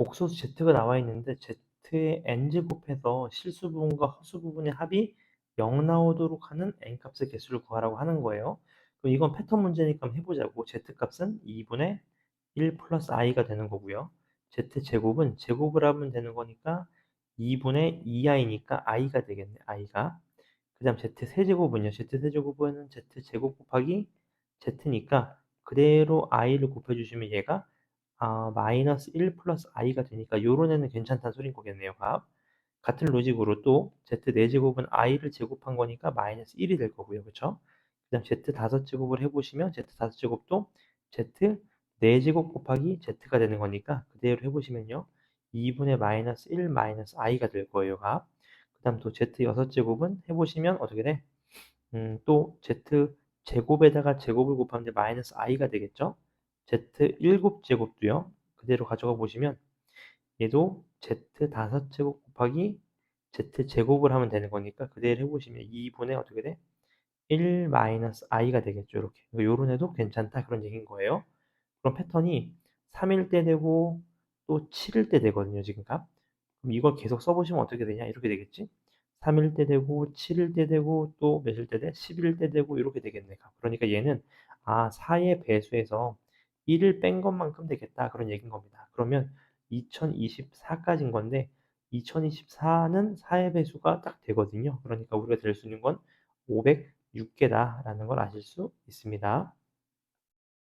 복소수 z가 나와 있는데 z의 n제곱해서 실수 부분과 허수 부분의 합이 0 나오도록 하는 n값의 개수를 구하라고 하는 거예요. 그럼 이건 패턴 문제니까 해보자고. z값은 2분의 1 플러스 i가 되는 거고요. z제곱은 제곱을 하면 되는 거니까 2분의 2i니까 i가 되겠네. i가. 그 다음 z세제곱은요. z세제곱은 z제곱 곱하기 z니까 그대로 i를 곱해주시면 얘가 아, 마이너스 1 플러스 i가 되니까 요런 애는 괜찮다는 소린 거겠네요. 값. 같은 로직으로 또 z 4제곱은 i를 제곱한 거니까 마이너스 1이 될 거고요. 그쵸? 그 다음 z 5제곱을 해 보시면 z 5제곱도 z 4제곱 곱하기 z가 되는 거니까 그대로 해 보시면요. 2분의 마이너스 1 마이너스 i가 될 거예요. 값. 그 다음 또 z 6제곱은 해 보시면 어떻게 돼? 음, 또 z 제곱에다가 제곱을 곱하면 마이너스 i가 되겠죠? Z 7제곱도요. 그대로 가져가 보시면 얘도 z 5제곱 곱하기 z 제곱을 하면 되는 거니까 그대로 해보시면 2분의 어떻게 돼? 1 마이너스 i가 되겠죠. 이렇게. 요런 애도 괜찮다 그런 얘기인 거예요. 그럼 패턴이 3일 때 되고 또 7일 때 되거든요. 지금 값. 그럼 이걸 계속 써보시면 어떻게 되냐? 이렇게 되겠지. 3일 때 되고 7일 때 되고 또 몇일 때 돼? 11일 때 되고 이렇게 되겠네. 그러니까 얘는 아 4의 배수에서 1을 뺀 것만큼 되겠다. 그런 얘기인 겁니다. 그러면 2024까지인 건데 2024는 4의 배수가 딱 되거든요. 그러니까 우리가 될 수 있는 건 506개다라는 걸 아실 수 있습니다.